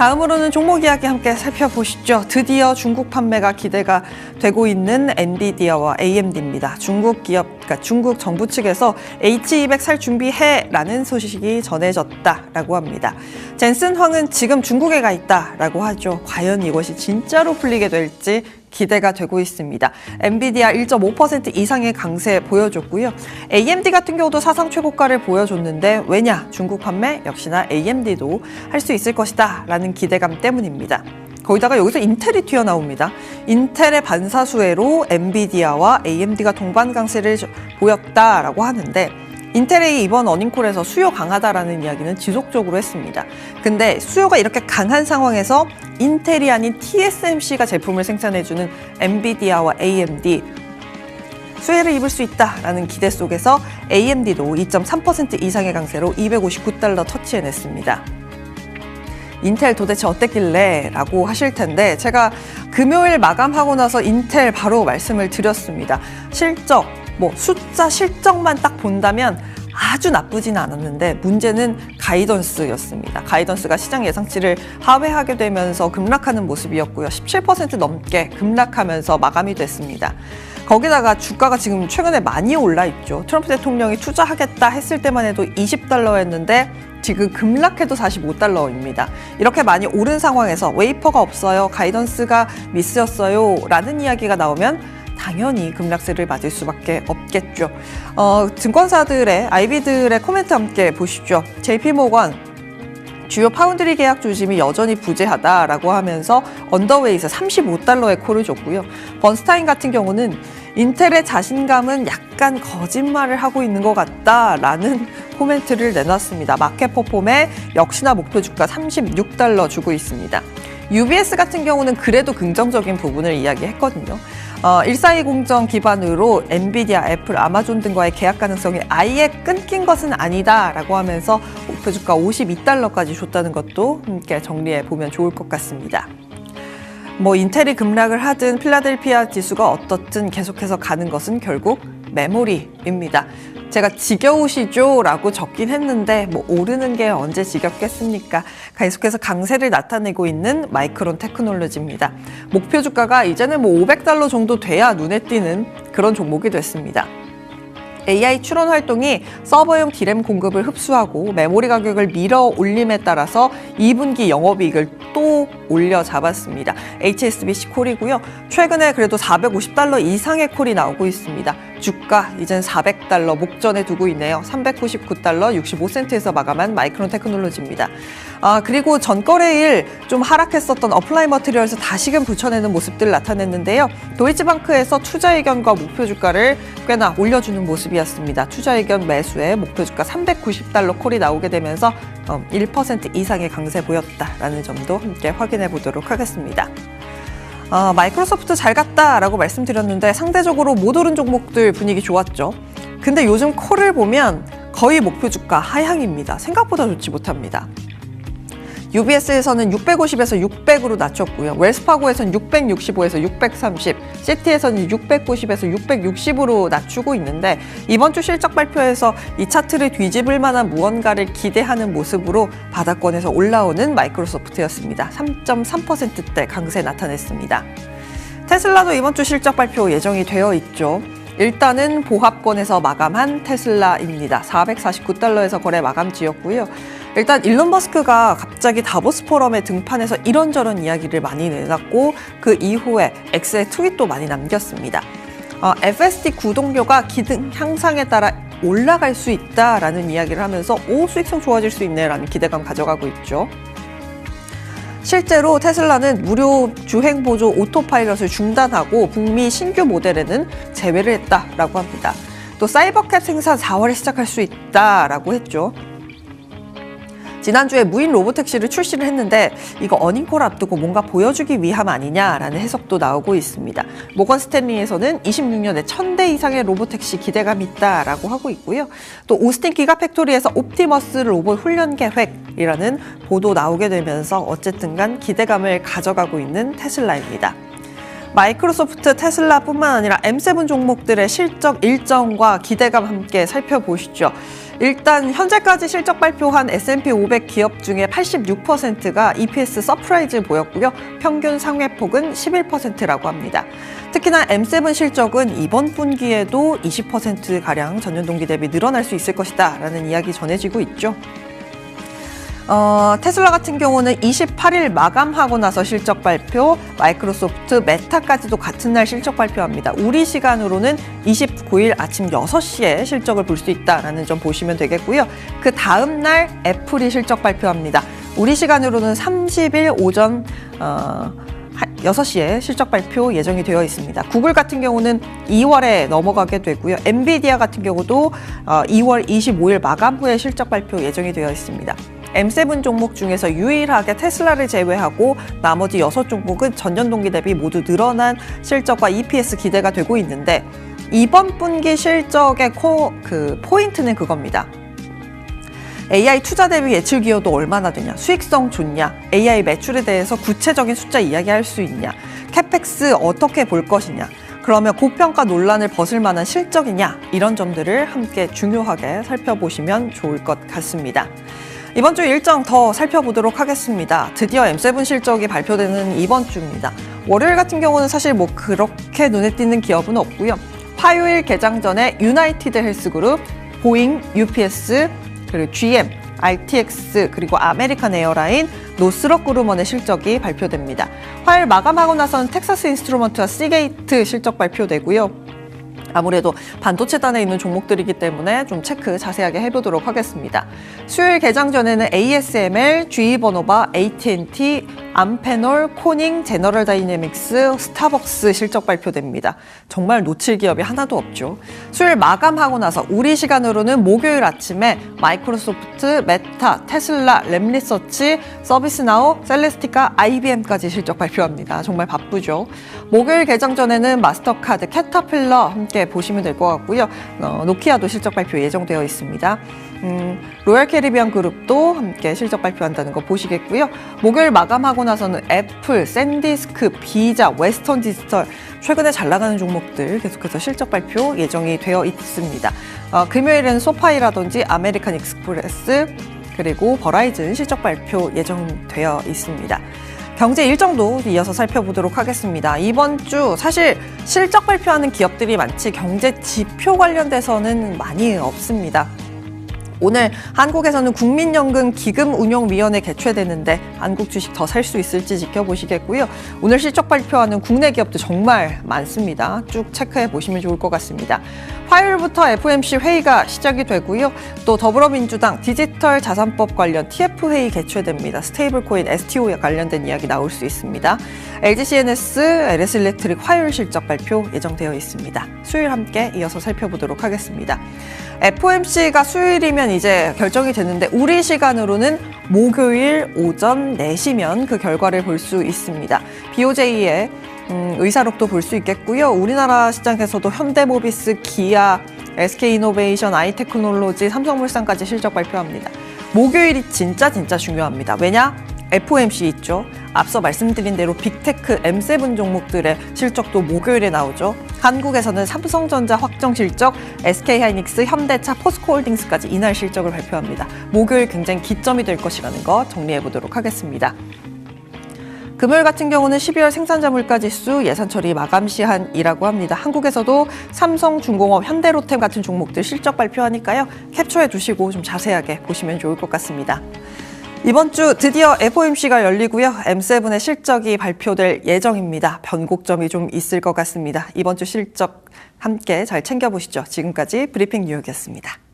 다음으로는 종목 이야기 함께 살펴보시죠. 드디어 중국 판매가 기대가 되고 있는 엔비디아와 AMD입니다. 중국 기업, 그러니까 중국 정부 측에서 H200 살 준비해라는 소식이 전해졌다라고 합니다. 젠슨 황은 지금 중국에 가 있다라고 하죠. 과연 이것이 진짜로 풀리게 될지 기대가 되고 있습니다. 엔비디아 1.5% 이상의 강세 보여줬고요. AMD 같은 경우도 사상 최고가를 보여줬는데 왜냐? 중국 판매 역시나 AMD도 할 수 있을 것이다 라는 기대감 때문입니다. 거기다가 여기서 인텔이 튀어나옵니다. 인텔의 반사수혜로 엔비디아와 AMD가 동반 강세를 보였다라고 하는데 인텔이 이번 어닝콜에서 수요 강하다라는 이야기는 지속적으로 했습니다. 근데 수요가 이렇게 강한 상황에서 인텔이 아닌 TSMC가 제품을 생산해주는 엔비디아와 AMD 수혜를 입을 수 있다라는 기대 속에서 AMD도 2.3% 이상의 강세로 259달러 터치해냈습니다. 인텔 도대체 어땠길래? 라고 하실 텐데 제가 금요일 마감하고 나서 인텔 바로 말씀을 드렸습니다. 실적, 뭐 숫자 실적만 딱 본다면 아주 나쁘진 않았는데 문제는 가이던스였습니다. 가이던스가 시장 예상치를 하회하게 되면서 급락하는 모습이었고요. 17% 넘게 급락하면서 마감이 됐습니다. 거기다가 주가가 지금 최근에 많이 올라 있죠. 트럼프 대통령이 투자하겠다 했을 때만 해도 20달러였는데 지금 급락해도 45달러입니다. 이렇게 많이 오른 상황에서 웨이퍼가 없어요. 가이던스가 미스였어요. 라는 이야기가 나오면 당연히 급락세를 맞을 수밖에 없겠죠. 어, 증권사들의 아이비들의 코멘트 함께 보시죠. JP모건 주요 파운드리 계약 조짐이 여전히 부재하다라고 하면서 언더웨이에서 35달러의 콜을 줬고요. 번스타인 같은 경우는 인텔의 자신감은 약간 거짓말을 하고 있는 것 같다라는 코멘트를 내놨습니다. 마켓 퍼폼에 역시나 목표 주가 36달러 주고 있습니다. UBS 같은 경우는 그래도 긍정적인 부분을 이야기했거든요. 어, 142 공정 기반으로 엔비디아, 애플, 아마존 등과의 계약 가능성이 아예 끊긴 것은 아니다라고 하면서 목표 주가 52달러까지 줬다는 것도 함께 정리해 보면 좋을 것 같습니다. 뭐 인텔이 급락을 하든 필라델피아 지수가 어떻든 계속해서 가는 것은 결국 메모리입니다. 제가 지겨우시죠? 라고 적긴 했는데 뭐 오르는 게 언제 지겹겠습니까? 계속해서 강세를 나타내고 있는 마이크론 테크놀로지입니다. 목표 주가가 이제는 뭐 500달러 정도 돼야 눈에 띄는 그런 종목이 됐습니다. AI 추론 활동이 서버용 디램 공급을 흡수하고 메모리 가격을 밀어 올림에 따라서 2분기 영업이익을 또 올려 잡았습니다. HSBC 콜이고요. 최근에 그래도 450달러 이상의 콜이 나오고 있습니다. 주가 이젠 400달러 목전에 두고 있네요. 399달러 65센트에서 마감한 마이크론 테크놀로지입니다. 아, 그리고 전거래일 좀 하락했었던 어플라이 머티리얼에서 다시금 붙여내는 모습들 나타냈는데요. 도이치방크에서 투자 의견과 목표 주가를 꽤나 올려주는 모습이었습니다. 투자 의견 매수에 목표 주가 390달러 콜이 나오게 되면서 1% 어, 이상의 강세 보였다라는 점도 함께 확인해 보도록 하겠습니다. 어, 마이크로소프트 잘 갔다라고 말씀드렸는데 상대적으로 못 오른 종목들 분위기 좋았죠. 근데 요즘 콜을 보면 거의 목표 주가 하향입니다. 생각보다 좋지 못합니다. UBS에서는 650에서 600으로 낮췄고요. 웰스파고에서는 665에서 630, 시티에서는 690에서 660으로 낮추고 있는데 이번 주 실적 발표에서 이 차트를 뒤집을 만한 무언가를 기대하는 모습으로 바닥권에서 올라오는 마이크로소프트였습니다. 3.3%대 강세 나타냈습니다. 테슬라도 이번 주 실적 발표 예정이 되어 있죠. 일단은 보합권에서 마감한 테슬라입니다. 449달러에서 거래 마감지였고요. 일단 일론 머스크가 갑자기 다보스 포럼에 등판해서 이런저런 이야기를 많이 내놨고 그 이후에 X의 트윗도 많이 남겼습니다. 어, FSD 구독료가 기능 향상에 따라 올라갈 수 있다라는 이야기를 하면서 오 수익성 좋아질 수 있네라는 기대감 가져가고 있죠. 실제로 테슬라는 무료 주행 보조 오토파일럿을 중단하고 북미 신규 모델에는 제외를 했다라고 합니다. 또 사이버캡 생산 4월에 시작할 수 있다라고 했죠. 지난주에 무인 로보택시를 출시를 했는데 이거 어닝콜 앞두고 뭔가 보여주기 위함 아니냐라는 해석도 나오고 있습니다. 모건 스탠리에서는 26년에 1000대 이상의 로보택시 기대감 있다라고 하고 있고요. 또 오스틴 기가 팩토리에서 옵티머스 로봇 훈련 계획이라는 보도 나오게 되면서 어쨌든 간 기대감을 가져가고 있는 테슬라입니다. 마이크로소프트, 테슬라뿐만 아니라 M7 종목들의 실적 일정과 기대감 함께 살펴보시죠. 일단 현재까지 실적 발표한 S&P 500 기업 중에 86%가 EPS 서프라이즈 보였고요. 평균 상회폭은 11%라고 합니다. 특히나 M7 실적은 이번 분기에도 20%가량 전년 동기 대비 늘어날 수 있을 것이다 라는 이야기 전해지고 있죠. 어, 테슬라 같은 경우는 28일 마감하고 나서 실적 발표, 마이크로소프트, 메타까지도 같은 날 실적 발표합니다. 우리 시간으로는 29일 아침 6시에 실적을 볼 수 있다라는 점 보시면 되겠고요. 그 다음 날 애플이 실적 발표합니다. 우리 시간으로는 30일 오전 어, 6시에 실적 발표 예정이 되어 있습니다. 구글 같은 경우는 2월에 넘어가게 되고요. 엔비디아 같은 경우도 어, 2월 25일 마감 후에 실적 발표 예정이 되어 있습니다. M7 종목 중에서 유일하게 테슬라를 제외하고 나머지 6종목은 전년 동기 대비 모두 늘어난 실적과 EPS 기대가 되고 있는데 이번 분기 실적의 코, 그 포인트는 그겁니다. AI 투자 대비 예출 기여도 얼마나 되냐, 수익성 좋냐, AI 매출에 대해서 구체적인 숫자 이야기할 수 있냐, 캐펙스 어떻게 볼 것이냐, 그러면 고평가 논란을 벗을 만한 실적이냐, 이런 점들을 함께 중요하게 살펴보시면 좋을 것 같습니다. 이번 주 일정 더 살펴보도록 하겠습니다. 드디어 M7 실적이 발표되는 이번 주입니다. 월요일 같은 경우는 사실 뭐 그렇게 눈에 띄는 기업은 없고요. 화요일 개장 전에 유나이티드 헬스그룹, 보잉, UPS, 그리고 GM, RTX, 그리고 아메리칸 에어라인, 노스럭 그루먼의 실적이 발표됩니다. 화요일 마감하고 나선 텍사스 인스트루먼트와 시게이트 실적 발표되고요. 아무래도 반도체단에 있는 종목들이기 때문에 좀 체크 자세하게 해보도록 하겠습니다. 수요일 개장 전에는 ASML, GE버노바, AT&T, 암페놀, 코닝, 제너럴 다이내믹스, 스타벅스 실적 발표됩니다. 정말 놓칠 기업이 하나도 없죠. 수요일 마감하고 나서 우리 시간으로는 목요일 아침에 마이크로소프트, 메타, 테슬라, 램리서치, 서비스나우, 셀레스티카, IBM까지 실적 발표합니다. 정말 바쁘죠. 목요일 개장 전에는 마스터카드, 캐터필러 함께 보시면 될 것 같고요. 어, 노키아도 실적 발표 예정되어 있습니다. 음, 로얄 캐리비안 그룹도 함께 실적 발표한다는 거 보시겠고요. 목요일 마감하고 나서는 애플, 샌디스크, 비자, 웨스턴 디지털 최근에 잘 나가는 종목들 계속해서 실적 발표 예정이 되어 있습니다. 어, 금요일에는 소파이라든지 아메리칸 익스프레스 그리고 버라이즌 실적 발표 예정되어 있습니다. 경제 일정도 이어서 살펴보도록 하겠습니다. 이번 주 사실 실적 발표하는 기업들이 많지 경제 지표 관련돼서는 많이 없습니다. 오늘 한국에서는 국민연금 기금운용위원회 개최되는데 한국 주식 더 살 수 있을지 지켜보시겠고요. 오늘 실적 발표하는 국내 기업도 정말 많습니다. 쭉 체크해 보시면 좋을 것 같습니다. 화요일부터 FOMC 회의가 시작이 되고요. 또 더불어민주당 디지털 자산법 관련 TF 회의 개최됩니다. 스테이블 코인 STO에 관련된 이야기 나올 수 있습니다. LG CNS, LS 일렉트릭 화요일 실적 발표 예정되어 있습니다. 수요일 함께 이어서 살펴보도록 하겠습니다. FOMC가 수요일이면 이제 결정이 됐는데 우리 시간으로는 목요일 오전 4시면 그 결과를 볼 수 있습니다. BOJ의 음, 의사록도 볼 수 있겠고요. 우리나라 시장에서도 현대모비스, 기아, SK이노베이션, 아이테크놀로지, 삼성물산까지 실적 발표합니다. 목요일이 진짜 진짜 중요합니다. 왜냐? FOMC 있죠. 앞서 말씀드린 대로 빅테크 M7 종목들의 실적도 목요일에 나오죠. 한국에서는 삼성전자 확정 실적, SK하이닉스, 현대차, 포스코홀딩스까지 이날 실적을 발표합니다. 목요일 굉장히 기점이 될 것이라는 거 정리해 보도록 하겠습니다. 금요일 같은 경우는 12월 생산자 물가지수 예산 처리 마감 시한이라고 합니다. 한국에서도 삼성, 중공업, 현대로템 같은 종목들 실적 발표하니까요. 캡처해 두시고 좀 자세하게 보시면 좋을 것 같습니다. 이번 주 드디어 FOMC가 열리고요. M7의 실적이 발표될 예정입니다. 변곡점이 좀 있을 것 같습니다. 이번 주 실적 함께 잘 챙겨보시죠. 지금까지 브리핑 뉴욕이었습니다.